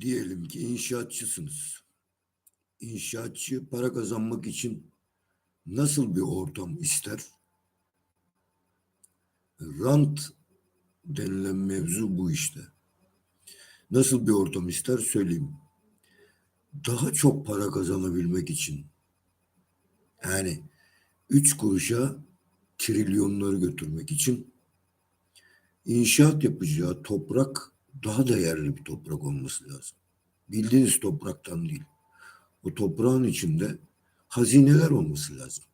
Diyelim ki inşaatçısınız. İnşaatçı para kazanmak için nasıl bir ortam ister? Rant denilen mevzu bu işte. Nasıl bir ortam ister söyleyeyim. Daha çok para kazanabilmek için yani üç kuruşa trilyonları götürmek için inşaat yapacağı toprak daha değerli bir toprak olması lazım. Bildiğiniz topraktan değil. O toprağın içinde hazineler olması lazım.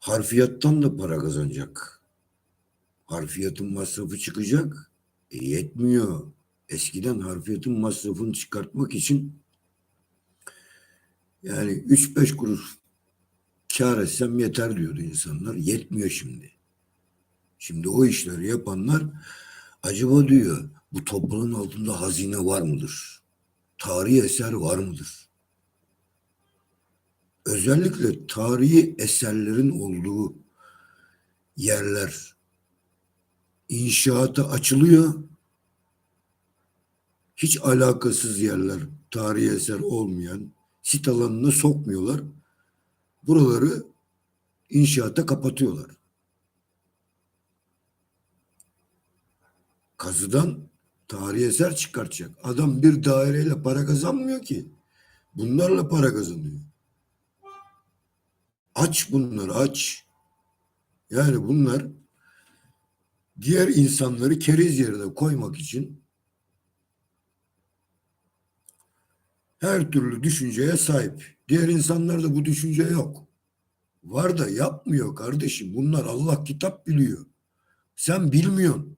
Harfiyattan da para kazanacak. Harfiyatın masrafı çıkacak. E yetmiyor. Eskiden harfiyatın masrafını çıkartmak için yani 3-5 kuruş kar etsem yeter diyordu insanlar. Yetmiyor şimdi. Şimdi o işleri yapanlar acaba diyor bu toprağın altında hazine var mıdır? Tarihi eser var mıdır? Özellikle tarihi eserlerin olduğu yerler inşaata açılıyor. Hiç alakasız yerler, tarihi eser olmayan sit alanına sokmuyorlar. Buraları inşaata kapatıyorlar. Kazıdan tarihi eser çıkartacak. Adam bir daireyle para kazanmıyor ki. Bunlarla para kazanıyor. Aç bunlar aç. Yani bunlar diğer insanları keriz yerine koymak için her türlü düşünceye sahip. Diğer insanlarda bu düşünce yok. Var da yapmıyor kardeşim. Bunlar Allah kitap biliyor. Sen bilmiyorsun.